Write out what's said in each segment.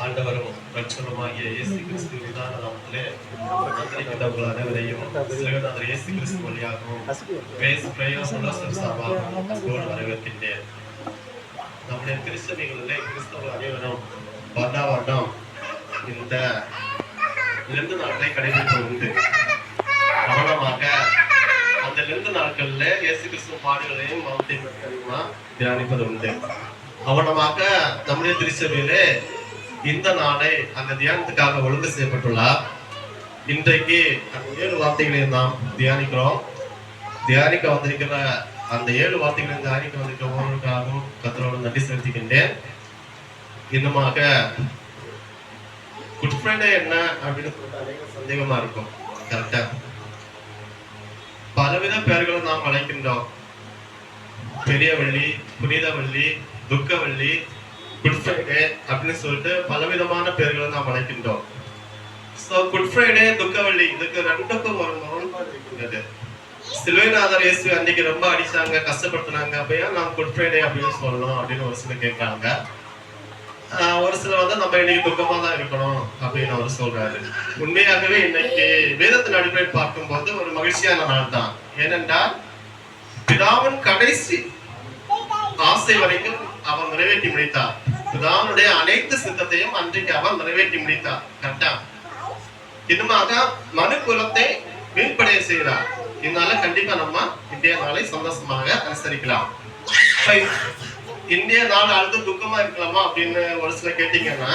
ஆண்டவரும் ரட்சகருமாகிய இயேசு கிறிஸ்து விதான வந்திருக்கின்றவர்கள் அனைவரையும் இயேசு கிறிஸ்து வழியாகவும் பேஸ் பிரேயர்ஸ் சார்பாகவும் அன்போடு வரவேற்கின்றேன். நம்முடைய கிறிஸ்தவர்களிலே அனைவரும் வருடா வருடம் இந்த இரண்டு நாட்களை கடைபிடிப்பது உண்டு கவனமாக அந்த இரண்டு நாட்கள்ல இயேசு கிறிஸ்து பாடுகளையும் மௌத்தையும் தியானிப்பது உண்டு. கவனமாக நம்முடைய திருச்சபையிலே இந்த நாளை அந்த தியானத்துக்காக ஒழுங்கு செய்யப்பட்டுள்ளார் இன்றைக்கு அந்த ஏழு வார்த்தைகளையும் நாம் தியானிக்கிறோம். தியானிக்க வந்திருக்கிற அந்த ஏழு வார்த்தைகளையும் தியானிக்க வந்திருக்கிற ஒவ்வொருக்காகவும் கத்தரோடு நன்றி செலுத்திக்கின்றேன். இன்னுமாக குட் ஃப்ரைடே என்ன அப்படின்னு சொல்லிட்டு அநேக சந்தேகமா இருக்கும். கரெக்டா பலவித பெயர்களும் நாம் அழைக்கின்றோம். பெரிய வள்ளி புனித வள்ளி துக்க வள்ளி குட் ஃப்ரைடே அப்படின்னு சொல்லிட்டு பலவிதமான பெயர்களை நாம் அழைக்கின்றோம். ஸோ குட் ஃப்ரைடே துக்கவள்ளி. இதுக்கு ரெண்டுக்கும் ஒரு முரண்பாடு இருக்கின்றது. சிலுவைநாதர் இயேசு அன்னைக்கு ரொம்ப அடிச்சாங்க கஷ்டப்படுத்தினாங்க. அப்படியா நாம் குட் ஃப்ரைடே அப்படின்னு சொல்லணும் அப்படின்னு ஒரு சிலர் கேட்கறாங்க. ஆஹ் ஒரு சிலர் வந்து நம்ம இன்னைக்கு துக்கமா தான் இருக்கணும் அப்படின்னு அவர் சொல்றாரு. உண்மையாகவே இன்னைக்கு வேதத்தின் அடிப்படையில் பார்க்கும்போது ஒரு மகிழ்ச்சியான நாள் தான். ஏனென்றால் பிதாவின் கடைசி ஆசை வரைக்கும் அவர் நிறைவேற்றி முடித்தார். பிதாவினுடைய அனைத்து சித்தத்தையும் அன்றைக்கு அவர் நிறைவேற்றி முடித்தார். கரெக்டா? இன்னுமாக மனு குலத்தை மீன்படைய செய்கிறார். இதனால கண்டிப்பா நம்ம இந்திய நாளை சந்தோஷமாக அனுசரிக்கலாம். இந்திய நாள் அழுது துக்கமா இருக்கலாமா அப்படின்னு ஒரு சில கேட்டீங்கன்னா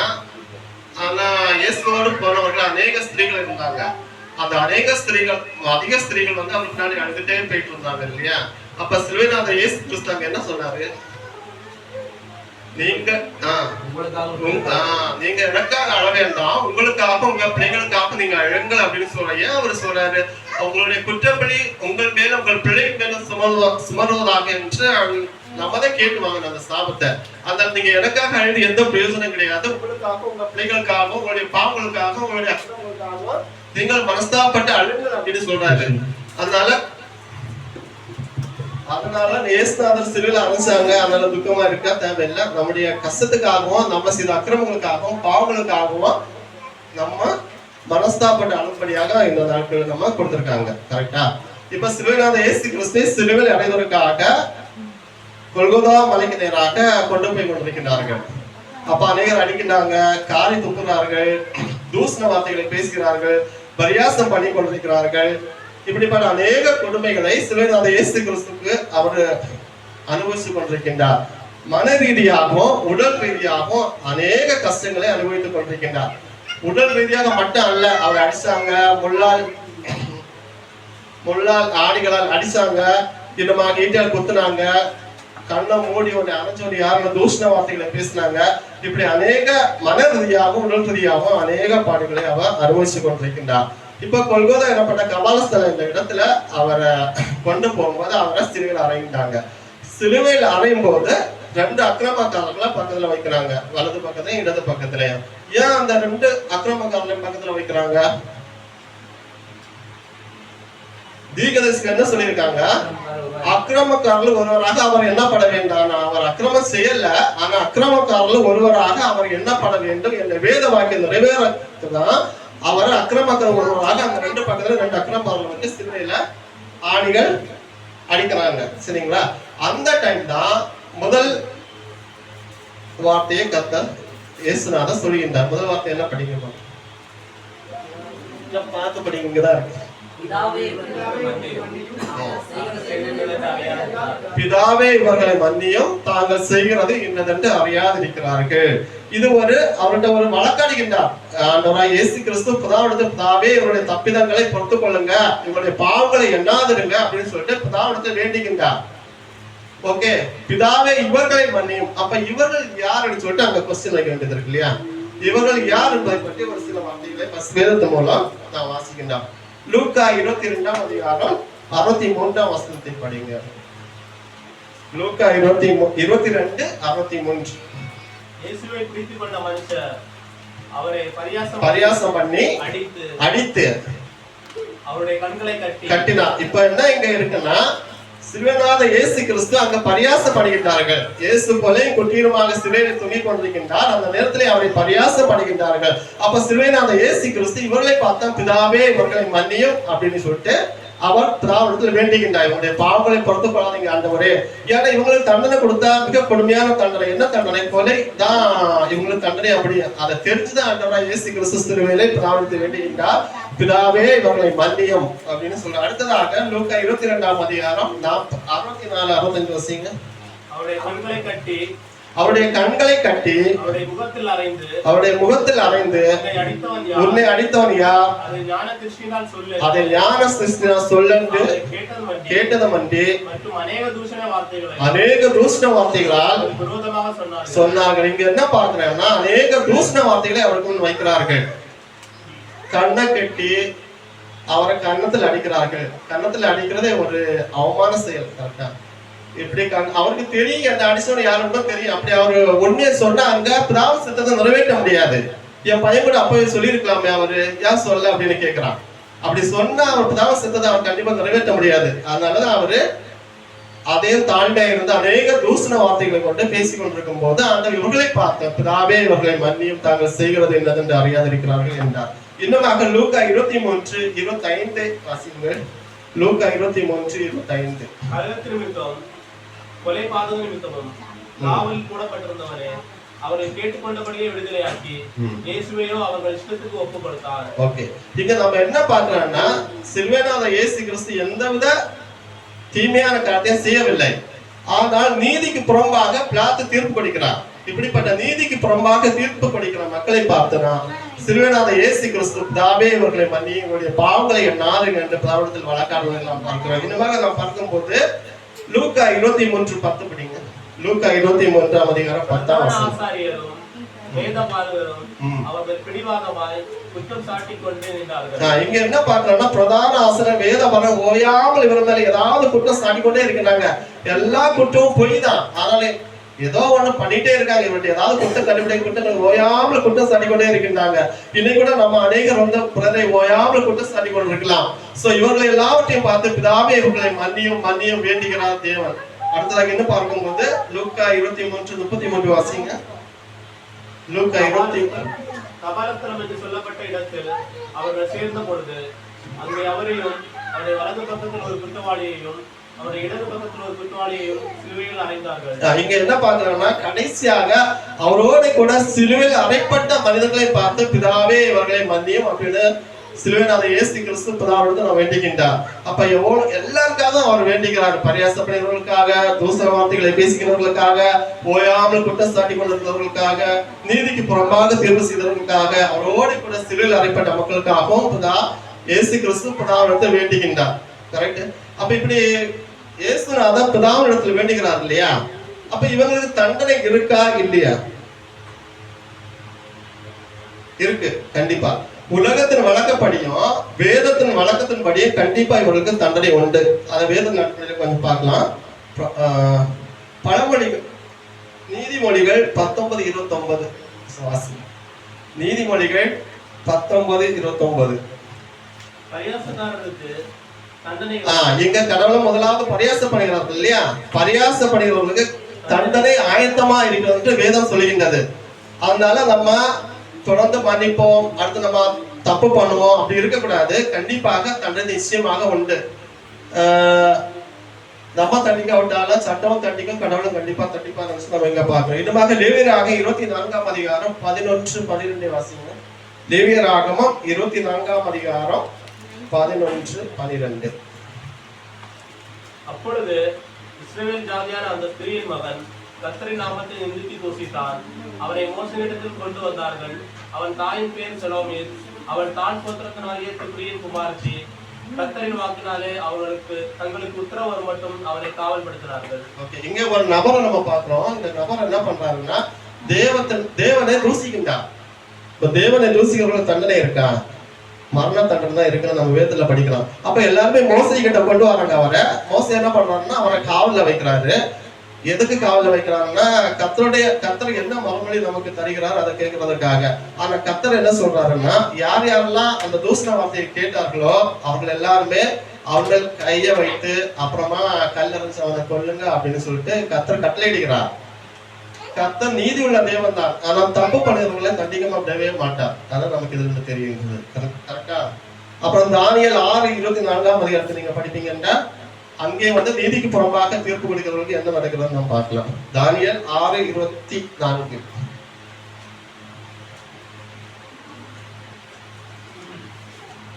ஆனா இயேசுவோடு போனவர்கள் அநேக ஸ்திரீகள் இருந்தாங்க. அந்த அநேக ஸ்திரீகள் அதிக ஸ்திரீகள் வந்து அவர் பின்னாடி அழுதுட்டே போயிட்டு இருந்தாங்க இல்லையா? அப்ப சிலுவைநாதர் இயேசு கிறிஸ்தவங்க என்ன சொன்னாரு? நீங்க நீங்க எனக்காக அழ வேண்டாம் உங்களுக்காக உங்க பிள்ளைகளுக்காக நீங்க அழுங்கள் அப்படின்னு சொல்ற ஏன் அவர் சொல்றாரு? உங்களுடைய குற்றப்படி உங்கள் மேல உங்கள் பிள்ளை மேல சுமருவ சுமருவதாக என்று நம்ம தான் கேட்டு வாங்கணும் அந்த சாபத்தை. அந்த நீங்க எனக்காக அழுது எந்த பிரயோஜனம் கிடையாது. உங்களுக்காக உங்க பிள்ளைகளுக்காகவும் உங்களுடைய பாவங்களுக்காக உங்களுடைய அக்கிரமங்களுக்காகவும் நீங்கள் மனஸ்தாப்பட்டு அழுங்கள் அப்படின்னு சொல்றாரு. அதனால அதனால நேஸ்தாதர் சிறுவில் அரைச்சாங்க அதனால துக்கமா இருக்கா? தேவையில்லை. நம்முடைய கஷ்டத்துக்காகவும் நம்ம சில அக்கிரமங்களுக்காகவும் பாவங்களுக்காகவும் நம்ம மனஸ்தாப்பட்ட அனுப்படியாக இந்த நாட்கள் நம்ம கொடுத்திருக்காங்க. கரெக்டா இப்ப சிலுவைநாத இயேசு கிறிஸ்து சிலுவில் அடைவதற்காக கொல்கோதா மலைக்கு நேராக கொண்டு போய் கொண்டிருக்கின்றார்கள் அப்ப அநேகர் அடிக்கின்றாங்க. காரி துப்புகிறார்கள். தூசண வார்த்தைகளை பேசுகிறார்கள். பரியாசம் பண்ணி கொண்டிருக்கிறார்கள். இப்படிப்பட்ட அநேக கொடுமைகளை சிவநாத இயேசு கிறிஸ்துக்கு அவர் அனுபவிச்சு கொண்டிருக்கின்றார் மன ரீதியாகவும் உடல் ரீதியாகவும் அநேக கஷ்டங்களை அனுபவித்துக் கொண்டிருக்கின்றார். உடல் ரீதியாக மட்டும் அல்ல அவர் அடிச்சாங்க முள்ளால் முள்ளால் ஆடிகளால் அடிச்சாங்க இன்னமாக ஈட்டியால் குத்துனாங்க கண்ணை மூடி ஒன்று அணைச்சோடி யாரும் தூஷண வார்த்தைகளை பேசினாங்க. இப்படி அநேக மன ரீதியாகவும் உடல் ரீதியாகவும் அநேக பாடுகளை அவர் அனுபவிச்சு கொண்டிருக்கின்றார். இப்ப கொல்கோதா எனப்பட்ட கபாலஸ்தலம் இந்த இடத்துல அவரை கொண்டு போகும்போது அவரை சிலுவையில் அறையிட்டாங்க. சிலுவையில் அறையும் போது ரெண்டு அக்கிரமக்காரர்களை பக்கத்துல வைக்கிறாங்க. வலது பக்கத்துலயும் இடது பக்கத்துலயும். ஏன் அந்த ரெண்டு அக்கிரமக்காரர்களையும் பக்கத்துல வைக்கிறாங்க? தீர்க்கதரிசிக்கு என்ன சொல்லியிருக்காங்க? அக்கிரமக்காரர்கள் ஒருவராக அவர் என்ன பட வேண்டாம் அவர் அக்கிரமம் செய்யல. ஆனா அக்கிரமக்காரர்கள் ஒருவராக அவர் என்ன பட வேண்டும். என்ற வேத வாக்கியம் நிறைவேறதுதான் அவர் அக்கிரமக்காரர் ஒருவராக அந்த ரெண்டு பக்கத்துல ரெண்டு அக்கிரமக்காரர்கள் வந்து சிலுவையில ஆணிகள் அடிக்கிறாங்க சரிங்களா? அந்த டைம் தான் முதல் வார்த்தையை கத்தர் இயேசுநாத சொல்கின்றார். முதல் வார்த்தை என்ன படிக்கணும் பார்த்து படிக்கிறதா இங்கதான் இருக்கு. பிதாவே இவர்களை மன்னியும். தாங்கள் செய்கிறது இன்னதென்று அறியாதிருக்கிறார்கள். இது ஒரு அவர்கிட்ட ஒரு வழக்காடுகின்றார். ஆண்டவராய் இயேசு கிறிஸ்து பிதாவிடத்து பிதாவே இவருடைய தப்பிதங்களை பொறுத்துக் கொள்ளுங்க. இவருடைய பாவங்களை எண்ணாதிருங்க அப்படின்னு சொல்லிட்டு பிதாவிடத்தை வேண்டுகின்றார் ஓகே பிதாவே இவர்களை மன்னியும். அப்ப இவர்கள் யாருன்னு சொல்லிட்டு அங்க கொஸ்டின் வைக்க வேண்டியது இருக்கு இல்லையா? இவர்கள் யார் என்பதை பற்றி ஒரு சில வார்த்தைகளை ஃபர்ஸ்ட் வேதத்து மூலம் நான் வாசிக்கின்றான் லூக்கா இருபத்தி ரெண்டாம் அதிகாரம் அறுபத்தி மூன்றாம் வசனத்தை படிங்க. லூக்கா இருபத்தி இருபத்தி ரெண்டு அறுபத்தி மூன்று. இயேசுவை பிடித்துக் கொண்ட மனுஷர் அவரை பரியாசம் பரியாசம் பண்ணி அடித்து அடித்து அவருடைய கண்களை கட்டி கட்டினார். இப்ப என்ன இங்க இருக்குன்னா சிலுவைநாத இயேசு கிறிஸ்து அங்க பரியாசப்படுகின்றார்கள். இயேசு கொலையும் குற்றீருமாக சிலுவையை தொங்கிக் கொண்டிருக்கின்றார். அந்த நேரத்திலே அவரை பரியாசப்படுகின்றார்கள். அப்ப சிலுவைநாத இயேசு கிறிஸ்து இவர்களை பார்த்தா பிதாவே இவர்களை மன்னியும் அப்படின்னு சொல்லிட்டு அவர் பிதாவிடத்தில் வேண்டுகின்றார். இவருடைய பாவங்களை பொறுத்து கொள்ளாதீங்க ஆண்டவரே. ஏன்னா இவங்களுக்கு தண்டனை கொடுத்தா மிக கொடுமையான தண்டனை. என்ன தண்டனை? கொலை. தான் இவங்களுக்கு தண்டனை அப்படி. அதை தெரிஞ்சுதான் ஆண்டவரா இயேசு கிறிஸ்து சிறுவையிலே பிதாவிடத்தில் வேண்டுகின்றார். பிதாவே இவர்களை மன்னியும். அப்படின்னு சொல்ற அடுத்ததாக லூக்கா இருபத்தி ரெண்டாம் அதிகாரம் அறுபத்தி நாலு அறுபத்தஞ்சு வசிங்க. அவருடைய கண்களை கட்டி அவருடைய கண்களை கட்டி அவருடைய முகத்தில் அறைந்து அவருடைய முகத்தில் அறைந்து உன்னை அடித்தவன் யார்? அதை ஞான கிருஷ்ணனால் சொல்லு. அதை ஞான சிருஷ்டினா சொல்லென்று அவரை கேட்டது மற்றும் அநேக தூஷண வார்த்தைகளை அநேக தூஷ்ண வார்த்தைகளால் அவருக்கு விரோதமாக சொன்னார்கள். சொன்னார்கள். இங்க என்ன பார்க்கிறேன்னா அநேக தூஷ்ண வார்த்தைகளை அவருக்கு முன் வைக்கிறார்கள். கண்ணை கட்டி அவரை கன்னத்தில் அடிக்கிறார்கள். கன்னத்தில் அடிக்கிறதே ஒரு அவமான செயல் கரெக்டா இப்படி கண் அவருக்கு தெரியும் அந்த அடிச்சவன் யாருன்னு தெரியும். அப்படி அவரு உண்மையை சொன்னா அங்க பிராவ சித்தத்தை நிறைவேற்ற முடியாது. என் பையன் கூட அப்பவே சொல்லியிருக்கலாமே அவரு. ஏன் சொல்ல அப்படின்னு கேட்கிறான் அப்படி சொன்னா அவர் பிராவ சித்தத்தை அவர் கண்டிப்பா நிறைவேற்ற முடியாது. அதனாலதான் அவரு அதையும் தாழ்மையா இருந்து அநேக தூசண வார்த்தைகளை கொண்டு பேசிக் கொண்டிருக்கும் போது அந்த இவர்களை பார்த்த பிதாவே இவர்களை மன்னியும். தாங்கள் செய்கிறது என்னதென்று அறியாதிருக்கிறார்கள் என்றார். இன்னுமாக லூக்கா இருபத்தி மூன்று இருபத்தி ஐந்து வாசிங்கள் லூக்கா இருபத்தி மூன்று இருபத்தி ஐந்து கழகத்து நிமித்தம் கொலை பாதக நிமித்தமும் காவலில் போடப்பட்டிருந்தவனே அவரை கேட்டுக்கொண்டபடியே விடுதலையாக்கி இயேசுவையோ அவர்கள் இஷ்டத்துக்கு ஒப்பு கொடுத்தார் ஓகே. இங்க நம்ம என்ன பார்க்கிறோம்னா சில்வேனாத இயேசு கிறிஸ்து எந்தவித தீமையான காரியத்தையும் செய்யவில்லை. ஆனால் நீதிக்கு புறம்பாக பிளாத்து தீர்ப்பு கொடுக்கிறார். இப்படிப்பட்ட நீதிக்கு புறம்பாக தீர்ப்பு கொடுக்கிற மக்களை பார்த்தனா சிறுவனாத இயேசு கிறிஸ்து தாவே இவர்களை மன்னி இவருடைய பாவங்களை எண்ணாருங்க என்று பிராவணத்தில் வழக்காடுவதை நாம் பார்க்கிறோம். இன்னமாக நாம் பார்க்கும்போது லூக்கா இருபத்தி மூன்று பத்து படிங்க. லூக்கா இருபத்தி மூன்றாம் அதிகாரம் பத்தாம் வசனம். கொண்டு இங்க என்ன பார்க்கறோம்னா பிரதான ஆசிரியர் வேத பரம் ஓயாமல் இவர் மேல ஏதாவது குற்றம் சாட்டிக்கொண்டே இருக்கிறாங்க. எல்லா குற்றமும் பொய் தான் ஆனாலே ஏதோ ஒண்ணு பண்ணிட்டே இருக்காங்க இவர்கிட்ட. ஏதாவது குற்றம் கண்டுபிடி குற்றம் ஓயாமல் குற்றம் சாட்டிக்கொண்டே இருக்கின்றாங்க. இன்னைக்கு கூட நம்ம அநேகர் வந்து பிறரை ஓயாமல் குற்றம் சாட்டி கொண்டு இருக்கலாம். சோ இவர்களை எல்லாவற்றையும் பார்த்து பிதாவே இவர்களை மன்னியும் மன்னியும் வேண்டுகிறார் தேவன். அடுத்ததாக என்ன பார்க்கும்போது? லூக்கா இருபத்தி மூன்று முப்பத்தி மூன்று வாசிங்க. லூக்கா இருபத்தி தபாலஸ்தலம் என்று சொல்லப்பட்ட இடத்தில் அவர்கள் சேர்ந்த பொழுது அங்கே அவரையும் அவரை வலது பக்கத்தில் ஒரு குற்றவாளியையும் இங்க என்ன பாக்குறோம்னா கடைசியாக அவரோட கூட சிலுவையில் அடைப்பட்ட மனிதர்களை பார்த்து பிதாவே இவர்களை மன்னியும் அப்படின்னு சிலுவையில் அதை இயேசு கிறிஸ்து பிதாவிடத்து நான் வேண்டிக்கின்றார் அப்ப எவ்வளவு எல்லாருக்காக அவர் வேண்டிக்கிறார் பரியாசப்படுகிறவர்களுக்காக தூசர வார்த்தைகளை பேசுகிறவர்களுக்காக ஓயாமல் குற்றம் சாட்டி கொண்டிருக்கிறவர்களுக்காக நீதிக்கு புறம்பாக தேர்வு செய்தவர்களுக்காக அவரோடு கூட சிலுவையில் அறைப்பட்ட மக்களுக்காகவும் பிதா இயேசு கிறிஸ்து பிதாவிடத்தை வேண்டுகின்றார். கரெக்ட் அப்ப இப்படி இயேசுநாதர் இடத்துல வேண்டுகிறார் இல்லையா? அப்ப இவங்களுக்கு தண்டனை இருக்கா இல்லையா? இருக்கு கண்டிப்பா. உலகத்தின் வழக்கப்படியும் வேதத்தின் வழக்கத்தின்படியும் கண்டிப்பா இவர்களுக்கு தண்டனை உண்டு. அதை வேத கொஞ்சம் பார்க்கலாம். ஆஹ் பழமொழிகள் நீதிமொழிகள் பத்தொன்பது இருபத்தொன்பது. சுவாசி நீதிமொழிகள் பத்தொன்பது இருபத்தொன்பது. பரியாசக்காரருக்கு எங்க கடவுள் முதலாவது பரியாசப்படுகிறார் இல்லையா? பரியாசப்படுகிறவர்களுக்கு தண்டனை ஆயத்தமா இருக்கிறது என்று வேதம் சொல்கின்றது அதனால நம்ம தொடர்ந்து மன்னிப்போம் அடுத்து நம்ம தப்பு பண்ணுவோம் அப்படி இருக்கக்கூடாது. கண்டிப்பாக தண்டனை நிச்சயமாக உண்டு. ஆஹ் நம்ம தண்டிக்க விட்டாலும் சட்டம் தண்டிக்கும் கடவுளும் கண்டிப்பா தண்டிப்பா நம்ம எங்க பாக்குறோம் இன்னுமாக லேவியராக இருபத்தி நான்காம் அதிகாரம் பதினொன்று பன்னிரெண்டு வாசிங்க. லேவியராகமும் இருபத்தி நான்காம் அதிகாரம் பதினொன்று பனிரெண்டு. அப்பொழுது இஸ்ரவேல் ஜாதியான அந்த ஸ்திரீயின் மகன் கர்த்தரின் நாமத்தை நிந்தித்து தூசித்தான். அவனை மோசனிடத்தில் கொண்டு வந்தார்கள். அவன் தாயின் பேர் செலோமீர். அவள் தான் கோத்திரத்தினாகிய திப்ரியின் குமாரத்தி. கர்த்தரின் வாக்கினாலே அவர்களுக்கு தங்களுக்கு உத்தரவு வரும் மட்டும் அவனை காவல்படுத்தினார்கள். ஓகே இங்க ஒரு நபரை நம்ம பார்க்கிறோம். இந்த நபர் என்ன பண்றாருன்னா தேவத்தன் தேவனை தூசிக்கின்றார். இப்ப தேவனை தூசிக்கிறவங்களுக்கு தண்டனை இருக்கா? மரண தண்டனை தான் இருக்குன்னு நம்ம வேதத்துல படிக்கலாம். அப்ப எல்லாருமே மோசடி கிட்ட கொண்டு வராங்க அவரை. மோசை என்ன பண்றாருன்னா அவரை காவல்ல வைக்கிறாரு. எதுக்கு காவல வைக்கிறாருன்னா கத்தருடைய கத்தர் என்ன மறுமொழி நமக்கு தருகிறார் அதை கேட்கறதுக்காக ஆனா கத்தர் என்ன சொல்றாருன்னா யார் யாரெல்லாம் அந்த தூசண வார்த்தையை கேட்டார்களோ அவர்கள் எல்லாருமே அவர்கள் கைய வைத்து அப்புறமா கல்லறிஞ்சு அவனை கொல்லுங்க அப்படின்னு சொல்லிட்டு கத்தர் கட்டளையிடுகிறார். கத்தர் நீதி உள்ள தேவன் தான். ஆனால் தப்பு பண்ணுறவங்களை தண்டிக்க மாட்டவே மாட்டார். அதான் நமக்கு இதுல இருந்து தெரியுது. கரெக்டா அப்புறம் தானியல் ஆறு இருபத்தி நான்காம் அதிகாரத்தை நீங்க படிப்பீங்கன்னா அங்கே வந்து நீதிக்கு புறம்பாக தீர்ப்பு கொடுக்கிறவர்களுக்கு என்ன நடக்குதுன்னு நம்ம பார்க்கலாம். தானியல் ஆறு இருபத்தி நான்கு.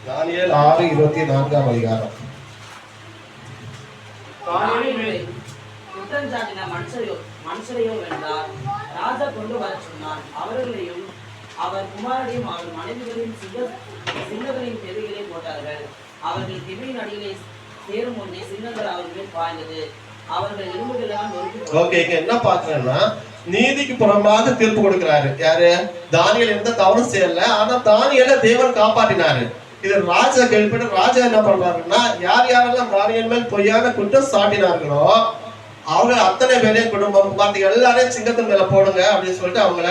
தானியல் ஆறு இருபத்தி நான்காம் அதிகாரம். தானியேலே மனுஷனையும் வென்றார். ராஜா கொண்டு வர சொன்னார். அவர்களையும் அவர் குமாரனையும் அவர் மனைவிகளின் சிங்க சிங்கங்களின் தெருவிலே போட்டார்கள். அவர்கள் திமியின் அடியிலே சேரும் முன்னே சிங்கங்கள் அவர்கள் மேல் பாய்ந்தது. அவர்கள் எலும்புகளால் ஓகே என்ன பாக்குறேன்னா நீதிக்கு புறம்பாக தீர்ப்பு கொடுக்கிறாரு. யாரு? தானியல் எந்த தவறும் செய்யல. ஆனா தானியல தேவன் காப்பாற்றினாரு. இது ராஜா கேள்விப்பட்டு ராஜா என்ன பண்றாருன்னா யார் யாரெல்லாம் தானியல் மேல் பொய்யான குற்றம் சாட்டினார்களோ அவங்க அத்தனை பேரையும் குடும்பம். பார்த்து எல்லாரையும் சிங்கத்தின் மேல போடுங்க அப்படின்னு சொல்லிட்டு அவங்கள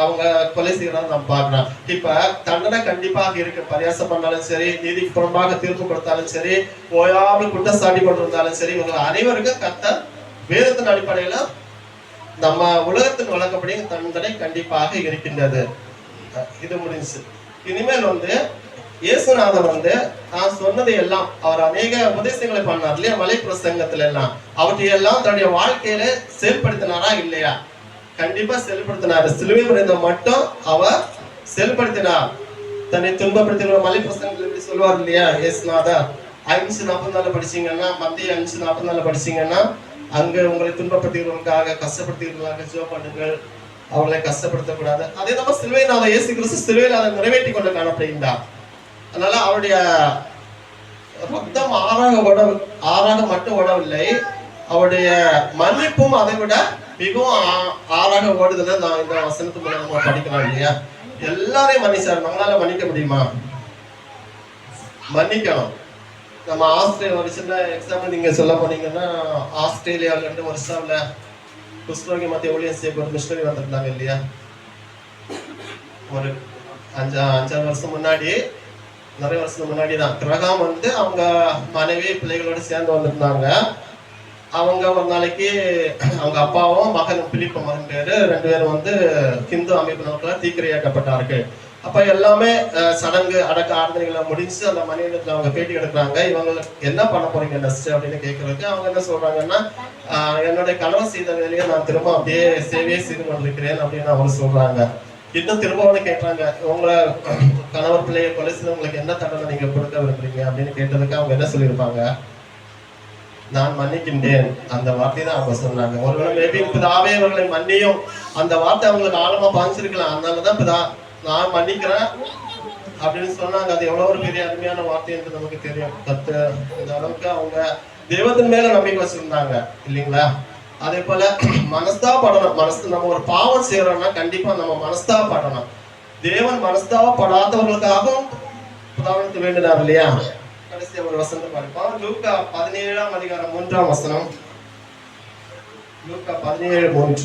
அவங்க கொலை செய்யறத நம்ம பார்க்கிறோம் இப்ப தண்டனை கண்டிப்பாக இருக்கு. பரியாசம் பண்ணாலும் சரி நீதிக்கு புறம்பாக தீர்ப்பு கொடுத்தாலும் சரி ஓயாமல் குற்றச்சாட்டி கொண்டிருந்தாலும் சரி இவங்க அனைவருக்கும் கத்த வேதத்தின் அடிப்படையில நம்ம உலகத்தின் வழக்கப்படி தண்டனை கண்டிப்பாக இருக்கின்றது. இது முடிஞ்சு. இனிமேல் வந்து இயேசுநாதர் வந்து நான் சொன்னதை எல்லாம் அவர் அநேக உபதேசங்களை பண்ணார் இல்லையா? மலை பிரசங்கத்துல எல்லாம் அவற்றையெல்லாம் தன்னுடைய வாழ்க்கையில செயல்படுத்தினாரா இல்லையா? கண்டிப்பா செயல்படுத்தினாரு. சிலுவை முறைந்த மட்டும் அவர் செயல்படுத்தினார். தன்னை துன்பப்படுத்தின மலை பிரசங்கத்தில் எப்படி சொல்லுவார் இல்லையா இயேசுநாதர்? அஞ்சு நாற்பது நாள் படிச்சீங்கன்னா மத்திய அஞ்சு நாற்பது நாள் படிச்சீங்கன்னா அங்க உங்களை துன்பப்படுத்துகிறவங்களுக்காக கஷ்டப்படுத்துகிறவர்களுக்காக ஜோ பண்ணுங்கள். அவர்களை கஷ்டப்படுத்தக்கூடாது. அதே நம்ம சிலுவைநாத இயேசு கிறிஸ்து சிலுவையில் அதை நிறைவேற்றி கொண்டு காணப்படுகின்றார். அதனால அவருடைய ரத்தம் ஆறாக ஓட ஆறாக மட்டும் ஓடவில்லை. அவருடைய மன்னிப்பும் அதை விட மிகவும் ஆறாக ஓடுதுன்னு நான் இந்த வசனத்து மூலம் நம்ம படிக்கலாம் இல்லையா? எல்லாரையும் மன்னிச்சார். நம்மளால மன்னிக்க முடியுமா? மன்னிக்கணும். நம்ம ஆஸ்திரேலியா ஒரு சின்ன எக்ஸாம்பிள் நீங்க சொல்ல போனீங்கன்னா ஆஸ்திரேலியால இருந்து வருஷம்ல குஸ்ரோகி மத்திய ஊழியர் செய்ய ஒரு மிஷனரி வந்திருந்தாங்க இல்லையா? ஒரு அஞ்சா அஞ்சாறு வருஷம் முன்னாடி நிறைய வருஷத்துக்கு முன்னாடி தான். கிரகாம் வந்து அவங்க மனைவி பிள்ளைகளோட சேர்ந்து வந்திருந்தாங்க. அவங்க ஒரு நாளைக்கு அவங்க அப்பாவும் மகன் பிலிப்ப மகன் பேரு ரெண்டு பேரும் வந்து ஹிந்து அமைப்பினருக்குள்ள தீக்கிரையாக்கப்பட்டார்கள். அப்ப எல்லாமே சடங்கு அடக்க ஆராதனைகளை முடிச்சு அந்த மனிதத்துல அவங்க பேட்டி எடுக்கிறாங்க. இவங்க என்ன பண்ண போறீங்க நெஸ்ட் அப்படின்னு கேட்கறதுக்கு அவங்க என்ன சொல்றாங்கன்னா என்னுடைய கணவன் செய்த வேலையை நான் திரும்ப அப்படியே சேவையே செய்து கொண்டிருக்கிறேன் அப்படின்னு அவங்க சொல்றாங்க. இன்னும் திரும்ப கேட்டாங்க உங்களை கணவர் பிள்ளையை கொலை செய்தவங்களுக்கு என்ன தண்டனை நீங்க கொடுக்க விரும்புறீங்க? அப்படின்னு கேட்டதுக்கு அவங்க என்ன சொல்லியிருப்பாங்க? நான் மன்னிக்கின்றேன். அந்த வார்த்தை தான் அவங்க சொன்னாங்க. ஒருவேளை மேபி பிதாவே அவர்களை மன்னியும். அந்த வார்த்தை அவங்களுக்கு ஆழமா பாஞ்சிருக்கலாம் அதனாலதான் பிதா நான் மன்னிக்கிறேன் அப்படின்னு சொன்னாங்க. அது எவ்வளவு ஒரு பெரிய அருமையான வார்த்தை என்று நமக்கு தெரியும். கத்து இந்த அளவுக்கு அவங்க தெய்வத்தின் மேல நம்பிக்கை வச்சிருந்தாங்க. இல்லைங்களா? அதே போல மனஸ்தாபடணும். மனசு நம்ம ஒரு பாவம் செய்யறோம்னா கண்டிப்பா நம்ம மனஸ்தாபடணும். தேவன் மனஸ்தாபப்படாதவர்களுக்காகவும் உதாரணத்து வேண்டினார் இல்லையா? கடைசி ஒரு வசனம் பார்ப்போம். லூக்கா பதினேழாம் அதிகாரம் மூன்றாம் வசனம். லூக்கா பதினேழு மூன்று.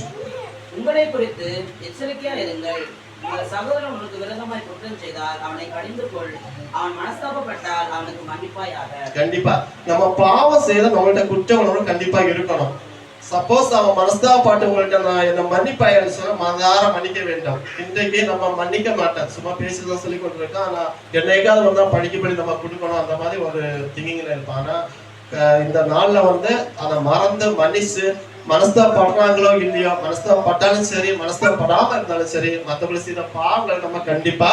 உங்களை குறித்து எச்சரிக்கையா இருங்கள். உங்கள் சகோதரன் உங்களுக்கு விரோதமாய் குற்றம் செய்தால் அவனை கடிந்து கொள். அவன் மனஸ்தாபப்பட்டால் அவனுக்கு மன்னிப்பாயாக. கண்டிப்பா. நம்ம பாவம் செய்த நம்மள்ட்ட குற்ற உணர்வு கண்டிப்பா இருக்கணும். சப்போஸ் அவன் மனஸ்தாபாட்டு உங்கள்கிட்ட நான் என்ன மன்னிப்பாயன்னு சொன்னா மனதார மன்னிக்க வேண்டாம். இன்றைக்கு நம்ம மன்னிக்க மாட்டேன் சும்மா பேசிதான் சொல்லி கொண்டிருக்கோம். ஆனா என்னைக்காவது வந்தா படிக்கப்படி நம்ம கொடுக்கணும். அந்த மாதிரி ஒரு திங்கிங்ல இருப்பான் ஆனா இந்த நாள்ல வந்து அதை மறந்து மன்னிச்சு மனஸ்தாபடுறாங்களோ இல்லையோ மனஸ்தாபப்பட்டாலும் சரி மனஸ்தாபப்படாம இருந்தாலும் சரி மற்றபடி செய்த பாவங்களை நம்ம கண்டிப்பா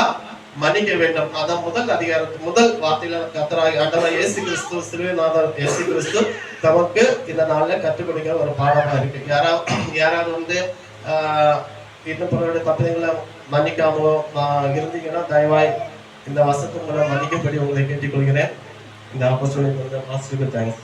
மன்னிக்க வேண்டும். அதான் முதல் அதிகாரத்து முதல் வார்த்தையில கத்தராகி அண்டரா இயேசு கிறிஸ்து சிறுவநாதர் இயேசு கிறிஸ்து நமக்கு இந்த நாளில் கற்றுக் கொடுக்கிற ஒரு பாடமாக இருக்கு. யாராவது யாராவது வந்து இன்னும் பிறருடைய தப்புகளை மன்னிக்காமலோ இருந்தீங்கன்னா தயவாய் இந்த வசத்தை மூலம் மன்னிக்கப்படி உங்களை கேட்டுக்கொள்கிறேன். இந்த ஆப்பர்ச்சுனிட்டி வந்து தேங்க்ஸ்.